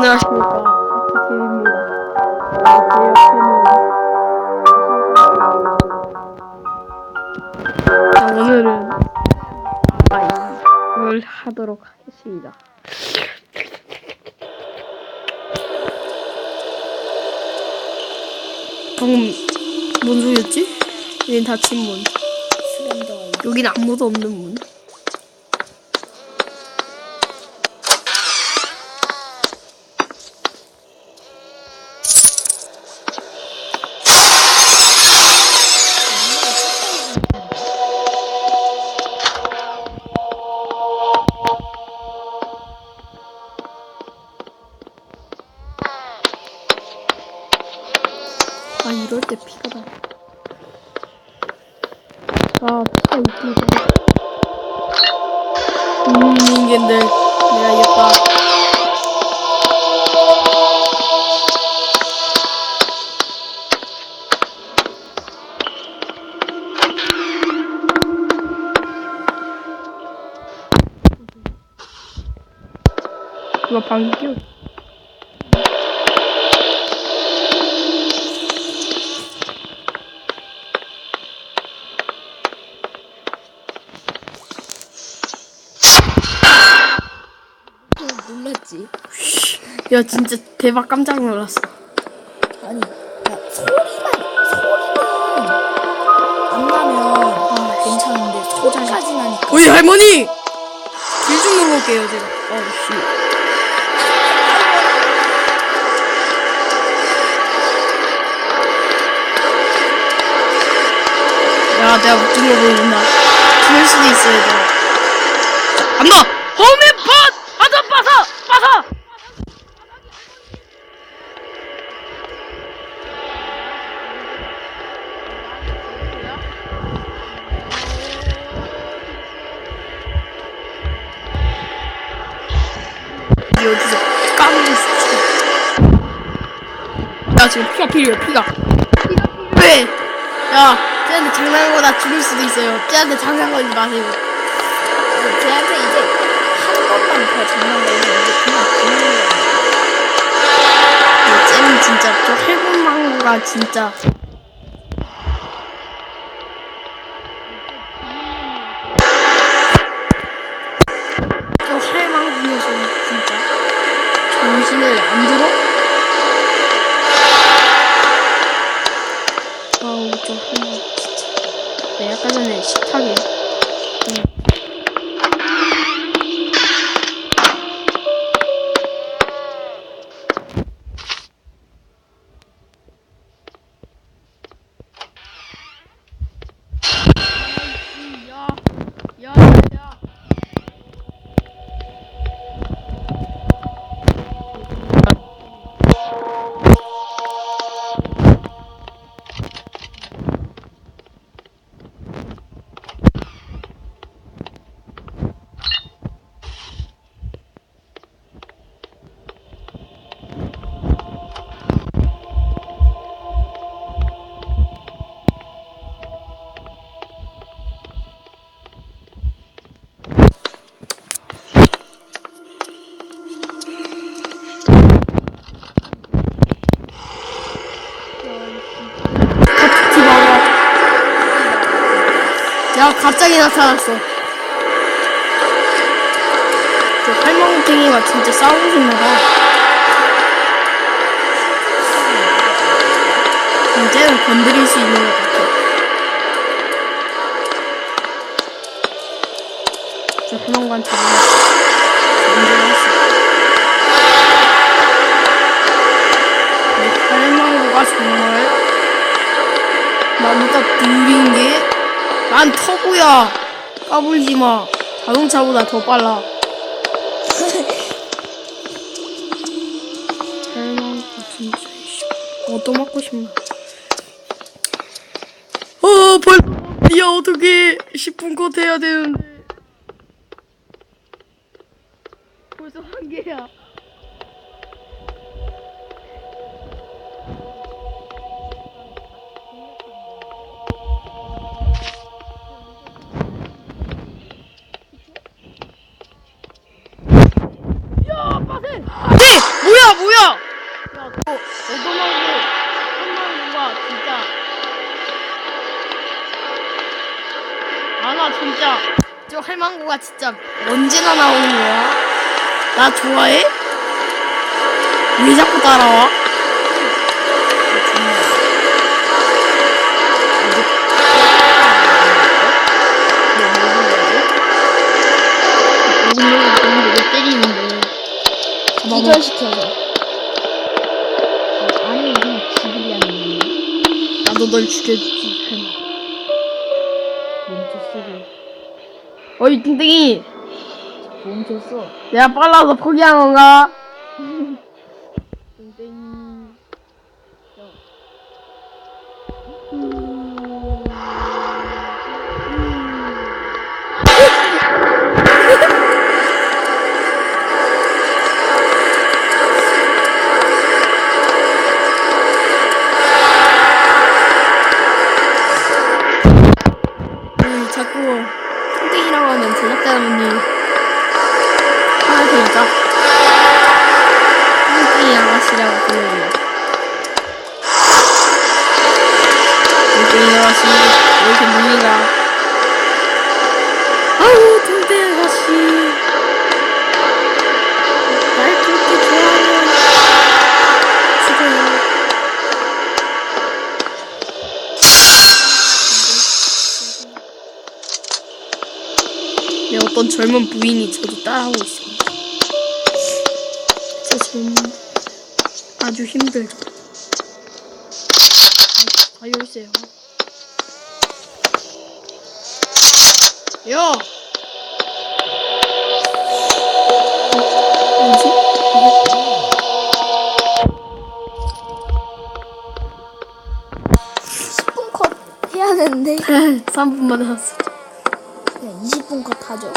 안녕하십니까 옆에는 자, 오늘은 아이걸 하도록 하겠습니다. 방금 뭔 소리였지? 여긴 닫힌 문. 여긴 아무도 없는 문. 음 인간들 내가 이겼다. 이거 방귀 뀌어. 놀랐지? 야 진짜 대박 깜짝 놀랐어. 아니 야, 소리만 소리만 안 나면 아, 괜찮은데 소리까지 나니까 우리 할머니! 길좀 물어볼게요, 제가. 어, 씨. 야, 내가 웃긴 거 보여준다. 죽을 수도 있어, 얘들아. 간다! 홈앤팟! 아저 빠서! 빠서! 여기서 까불고 있어. 야, 지금 피가 필요해, 피가. 왜? 야, 쟤한테 장난한 거나 죽을 수도 있어요. 쟤한테 장난 걸지 마세요. 쟤한테 이제 한 번만 더 장난 내면 이제 그냥 죽는 거야 쟤는 진짜 저 해군망고가 진짜. 저 할망구 녀석 진짜 정신을 안 들어? 아우 저 할망구 진짜. 내 아까 전에 식탁에 야, 갑자기 나타났어. 저 할망탱이가 진짜 싸우고 싶나봐. 이제는 건드릴 수 있는 것 같아. 저 할망관 잡으면 정말 나보다 느린 게? 난 터보야. 까불지 마. 자동차보다 더 빨라. 진짜 씨. 어또 맞고 싶나? 어 벌써 야 어떻게 10분 컷 해야 되는데 벌써 한 개야. 네! 뭐야 뭐야 야너 어dom하고 한마리가 진짜 아 나 진짜 저 할망구가 진짜 언제나 나오는 거야 나 좋아해? 왜 자꾸 따라와? 기절시켜서. 아니, 그냥 죽이려는 나도 널 죽여주지. 어이 뚱땡이 멈췄어. 내가 빨라서 포기한 건가? 하면 제작자분이 하나 되니까 뚱땡이 아가씨라고 불러요. 뚱땡이 아가씨 왜 이렇게 물리가? 어떤 젊은 부인이 저도 따라하고 있습니다. 저 지금 아주 힘들죠. 아, 열쇠요. 야! 어, 뭐지? 10분 컷 해야 되는데. 3분만 해놨어. 그냥 20분 컷 하죠.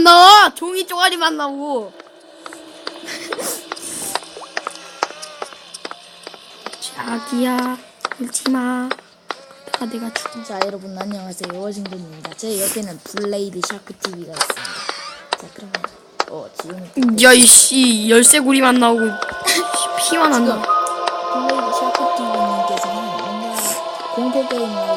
안 나와? 종이 쪼가리만 나오고. 자기야, 울지 마. 그러다가 내가 죽어. 자, 여러분 안녕하세요. 워싱턴입니다. 제 옆에는 블레이드 샤크 TV가 있습니다. 자, 그러면 어 지금 야, 이씨, 열쇠고리만 나오고, 피만 안 나와. 블레이드 샤크 TV님께서는 뭔가 공포 게임 하고 계세요. 네.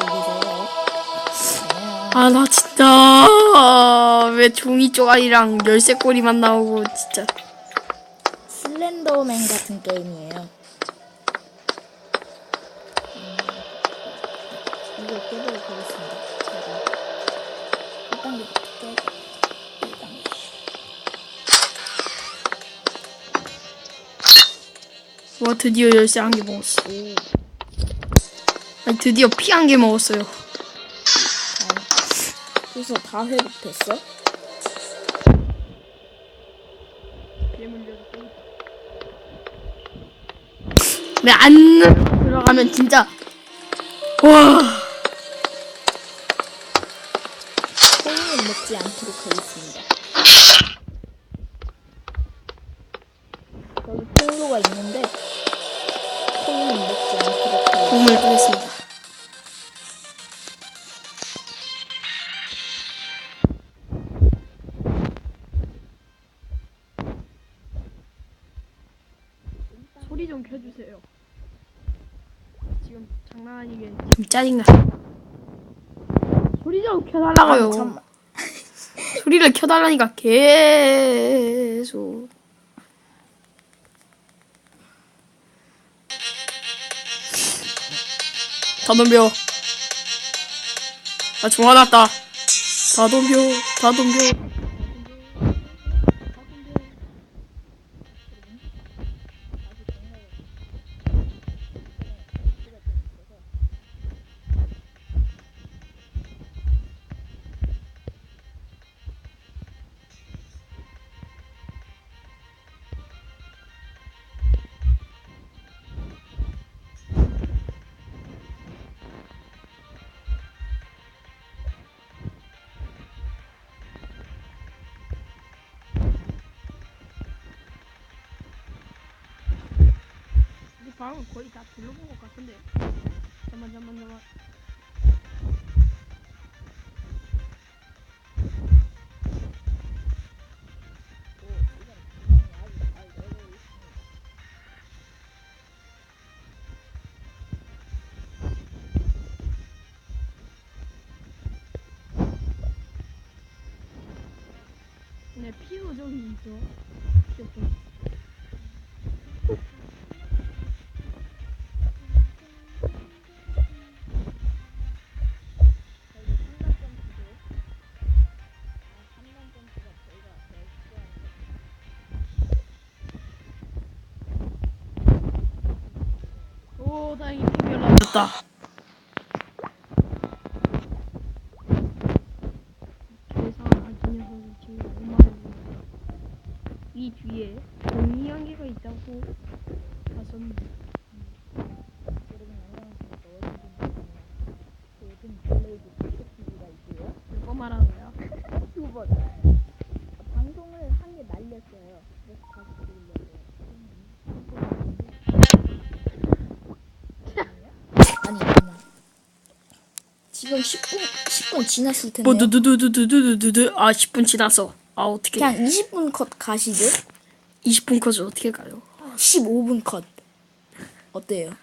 아, 나 진짜. 아, 왜 종이 쪼가리랑 열쇠고리만 나오고, 진짜. 슬렌더맨 같은 게임이에요. 음, 이거 깨보도록 하겠습니다. 제가 1단계부터 깨고 1단계. 와, 드디어 열쇠 한 개 먹었어. 오, 아니, 드디어 피 한 개 먹었어요. 잘. 그래서 다 회복됐어? 네, 안 들어가면 진짜. 와. 먹지 않도록 하겠습니다. 여기 통로가 있는데 짜증나. 소리 좀 켜달라고요. 아, 잠깐만. 소리를 켜달라니까 계속. 다 덤벼. 나 좋아놨다. 다 덤벼. 다 덤벼. 방은 거의 다 둘러본 것 같은데. 잠만 잠만 잠만. 네, 피부적이 있죠. 오, 다행히 피부 연락졌다. 계산 아기 녀석이 지금 얼마나 이 뒤에 한 개가 있다고 봤었는데 10분, 10분 지났을 텐데. 뭐 두두두두두두두두 아 10분 지났어 아 어떻게 그냥 20분 컷 가시죠? 20분 컷을 어떻게 가요 15분 컷. 어때요?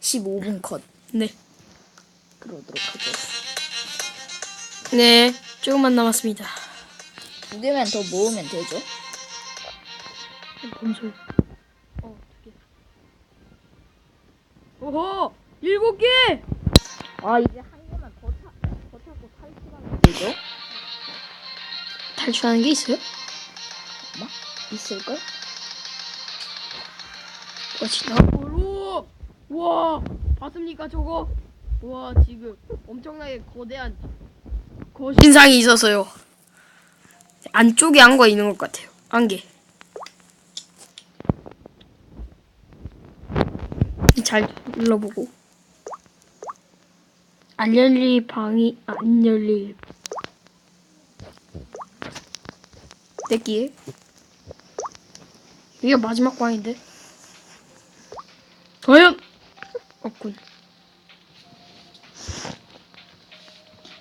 15분 컷. 네 그러도록 하죠. 네, 조금만 남았습니다. 두 개만 더 모으면 되죠? 뭔 소리? 어, 두 개. 오호! 일곱 개! 아, 이제 한 되죠? 탈출하는 게 있어요? 아마? 있을걸? 뭐지? 오! 우와! 봤습니까, 저거? 우와, 지금 엄청나게 거대한 거신상이 있어서요. 안쪽에 안과 있는 것 같아요. 안개. 잘 눌러보고. 안 열릴 방이 안 열릴. 떼기에. 이게 마지막 방인데. 과연 없군.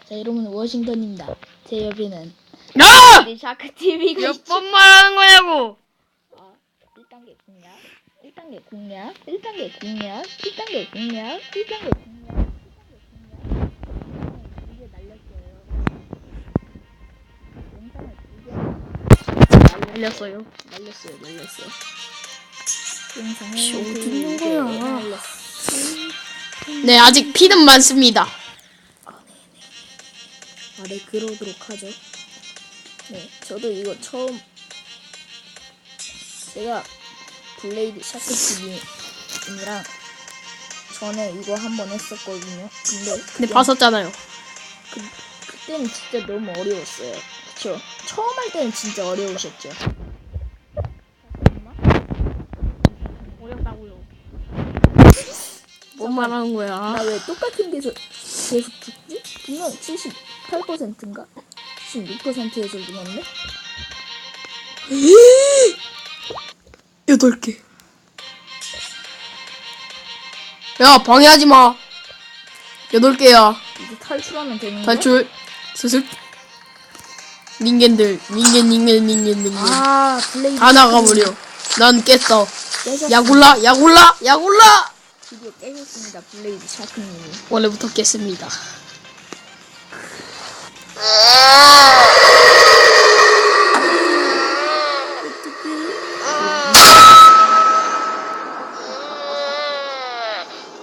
자, 여러분, 워싱턴입니다. 제 옆에는 야! 우리 샤크 TV가 몇 번 말하는 거냐고. 아, 1단계 공략, 1단계 공략, 1단계 공략, 1단계 공략, 1단계 공략, 영상을. 날렸어요, 날렸어요. 영상을 씨, 어디 두 있는 개 거야? 날렸어. 네, 아직 피는 많습니다. 아, 네, 그러도록 하죠. 네, 저도 이거 처음 제가 블레이드 샤크 TV이랑 전에 이거 한 번 했었거든요. 근데 근데 그게- 봤었잖아요. 그, 그때는 진짜 너무 어려웠어요. 그쵸? 처음 할 때는 진짜 어려우셨죠. 어렵다고요. 뭔 말하는 거야? 나 왜 똑같은 데서 계속 죽지? 분명 78%인가? 76%에서 죽었네? 여덟 개. 야, 방해하지 마. 여덟 개야. 이제 탈출하면 되는 거야? 탈출. 스슥. 닌겐들, 닌겐, 닌겐, 닌겐, 닌겐. 아, 블레이드 다 나가버려. 난 깼어. 깨졌... 야굴라, 야굴라, 야굴라! 드디어 깨졌습니다, 블레이드 샤크님이. 원래부터 깼습니다.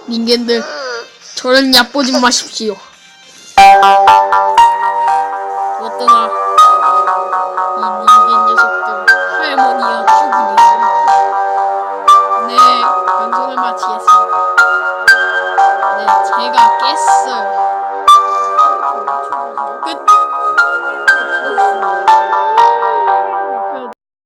닌겐들, 저를 얕보지 마십시오.